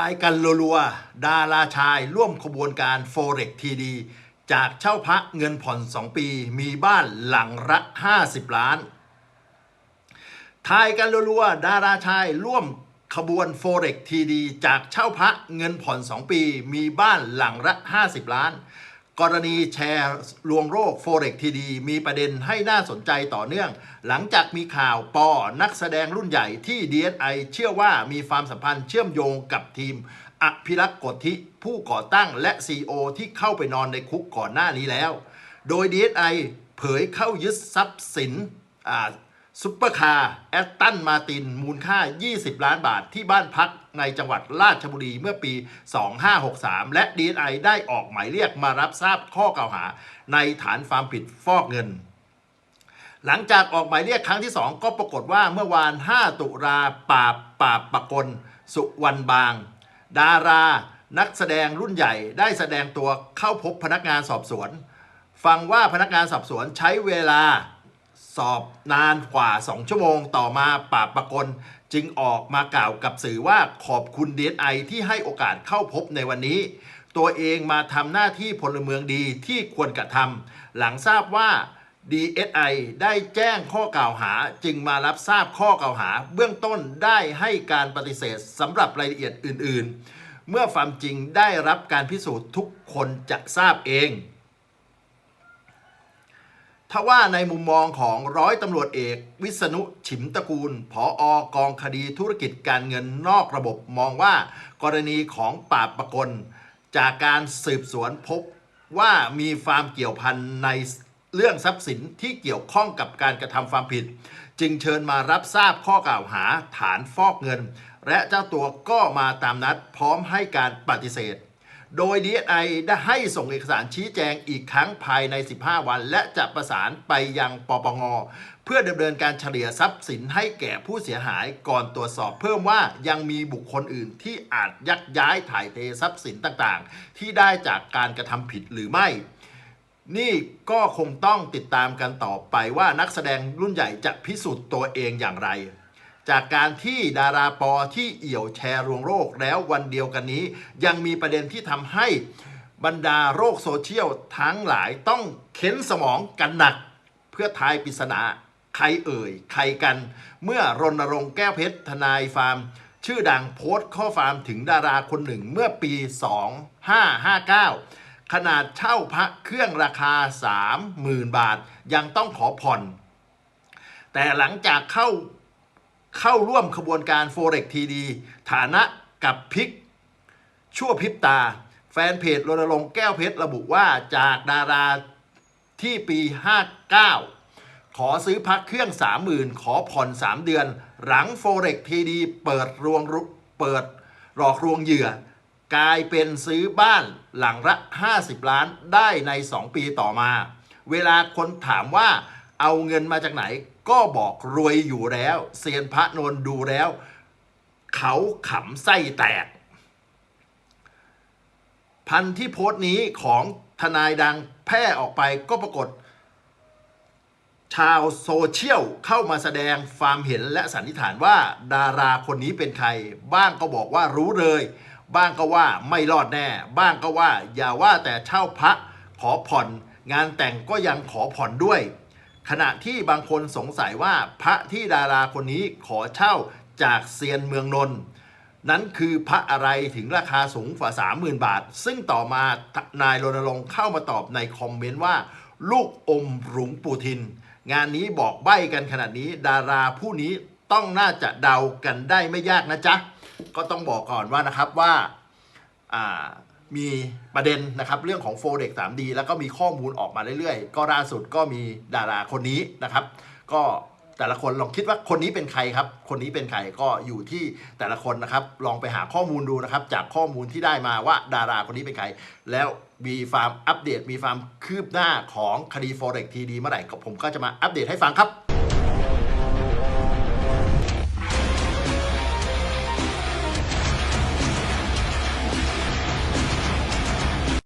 ายกันรัวๆ ดาราชายร่วมขบวนการ Forex TD จากเช่าพระเงินผ่อน 2 ปี มีบ้านหลังละ50 ล้าน ทายกันรัวๆ ดาราชายร่วมขบวน Forex TD จากเช่าพระเงินผ่อน 2 ปี มีบ้านหลังละ 50 ล้าน กรณีแชร์ลวงโรค Forex TD มีประเด็นให้น่าสนใจต่อเนื่อง หลังจากมีข่าวปอนักแสดงรุ่นใหญ่ที่ DSI เชื่อว่ามีความสัมพันธ์เชื่อมโยงกับทีมอภิรักษ์กฎทิผู้ก่อตั้งและ CEO ที่เข้าไปนอนในคุกก่อนหน้านี้แล้ว โดย DSI เผยเข้ายึดทรัพย์สิน ซุปเปอร์คาร์แอตตันมาติน มูลค่า 20 ล้านบาทที่บ้านพักในจังหวัดราชบุรีเมื่อปี 2563 และ DSI ได้ออกหมายเรียกมารับทราบข้อกล่าวหา ในฐานความผิดฟอกเงิน หลังจากออกหมายเรียกครั้งที่ 2 ก็ปรากฏว่าเมื่อวาน 5 ตุลาปราบปราบปกล สุวรรณบาง ดารา นักแสดงรุ่นใหญ่ได้แสดงตัวเข้าพบพนักงานสอบสวน ฟังว่าพนักงานสอบสวนใช้เวลา สอบนานกว่า 2 ชั่วโมงต่อมาปราบปรากลจึงออกมากล่าวกับสื่อว่าขอบคุณดีไอที่ให้โอกาสเข้าพบในวันนี้ ตัวเองมาทำหน้าที่พลเมืองดีที่ควรกระทำหลังทราบว่า DSI ได้แจ้งข้อกล่าวหาจึงมารับทราบข้อกล่าวหา เบื้องต้นได้ให้การปฏิเสธสำหรับรายละเอียดอื่น ๆ เมื่อความจริงได้รับการพิสูจน์ทุกคนจะทราบเอง ทว่าในมุมมองของร้อยตำรวจเอก วิษณุฉิมตระกูลผออกองคดีธุรกิจการเงินนอกระบบมองว่ากรณีของปราบประกลจากการสืบสวนพบว่ามีความเกี่ยวพันในเรื่องทรัพย์สินที่เกี่ยวข้องกับการกระทำความผิด จึงเชิญมารับทราบข้อกล่าวหาฐานฟอกเงิน และเจ้าตัวก็มาตามนัดพร้อมให้การปฏิเสธ โดย DSI ได้ให้ส่งเอกสารชี้แจงอีกครั้งภายใน 15 วัน และจะประสานไปยังปปง เพื่อดำเนินการเฉลี่ยทรัพย์สินให้แก่ผู้เสียหายก่อนตรวจสอบเพิ่มว่ายังมีบุคคลอื่นที่อาจยักย้ายถ่ายเททรัพย์สินต่างๆ ที่ได้จากการกระทำผิดหรือไม่นี่ก็คงต้องติดตามกันต่อไปว่านักแสดงรุ่นใหญ่จะพิสูจน์ตัวเองอย่างไร จากการที่ดาราปอที่เอี่ยวแชร์รวงโรคแล้ววันเดียวกันนี้ ยังมีประเด็นที่ทำให้บรรดาโรคโซเชียลทั้งหลายต้องเค้นสมองกันหนัก เพื่อทายปริศนาใครเอ่ย ใครกัน เมื่อรณรงค์แก้วเพชรทนายฟาร์ม ชื่อดังโพสต์ข้อความถึงดาราคนหนึ่งเมื่อปี 2559 ขนาดเช่าพระเครื่องราคา 30,000 บาท ยังต้องขอผ่อน แต่หลังจากเข้า เข้าร่วมขบวนการ Forex TD ฐานะกับพิก ชั่วพิบตา แฟนเพจรณรงค์แก้วเพชรระบุว่าจากดาราที่ปี 59 ขอซื้อพักเครื่อง 30,000 ขอผ่อน 3 เดือน หลัง Forex TD เปิดรวงเปิดหลอกลวงเหยื่อ กลายเป็นซื้อบ้านหลังละ 50 ล้านได้ใน 2 ปีต่อมา เวลาคนถามว่า เอาเงินมาจากไหน ก็บอกรวยอยู่แล้วเซียนพระนนดูแล้ว เขาขำไส้แตก พันที่โพสต์นี้ของทนายดังแพร่ออกไปก็ปรากฏ ชาวโซเชียลเข้ามาแสดงความเห็นและสันนิษฐานว่าดาราคนนี้เป็นใคร บ้างก็บอกว่ารู้เลย บ้างก็ว่าไม่รอดแน่ บ้างก็ว่าอย่าว่าแต่เช่าพระขอผ่อน งานแต่งก็ยังขอผ่อนด้วย ขณะที่บางคนสงสัยว่าพระที่ดาราคนนี้ขอเช่าจากเซียนเมืองนนท์นั้นคือพระอะไรถึงราคาสูงกว่า 30,000 บาท ซึ่งต่อมานายรณรงค์เข้ามาตอบในคอมเมนต์ว่า ลูกอมหลวงปูทิน งานนี้บอกใบ้กันขนาดนี้ดาราผู้นี้ต้องน่าจะเดากันได้ไม่ยากนะจ๊ะ ก็ต้องบอกก่อนว่านะครับว่าอ่า มีประเด็นนะครับเรื่องของ Forex 3D แล้วก็มีข้อมูลออกมาเรื่อยๆ ก็ล่าสุดก็มีดาราคนนี้นะครับ ก็แต่ละคนลองคิดว่าคนนี้เป็นใครครับ คนนี้เป็นใครก็อยู่ที่แต่ละคนนะครับ ลองไปหาข้อมูลดูนะครับ จากข้อมูลที่ได้มาว่าดาราคนนี้เป็นใคร แล้วมีฟาร์มอัปเดต มีฟาร์มคืบหน้าของคดี Forex TD เมื่อไหร่ก็ผมก็จะมาอัปเดตให้ฟังครับ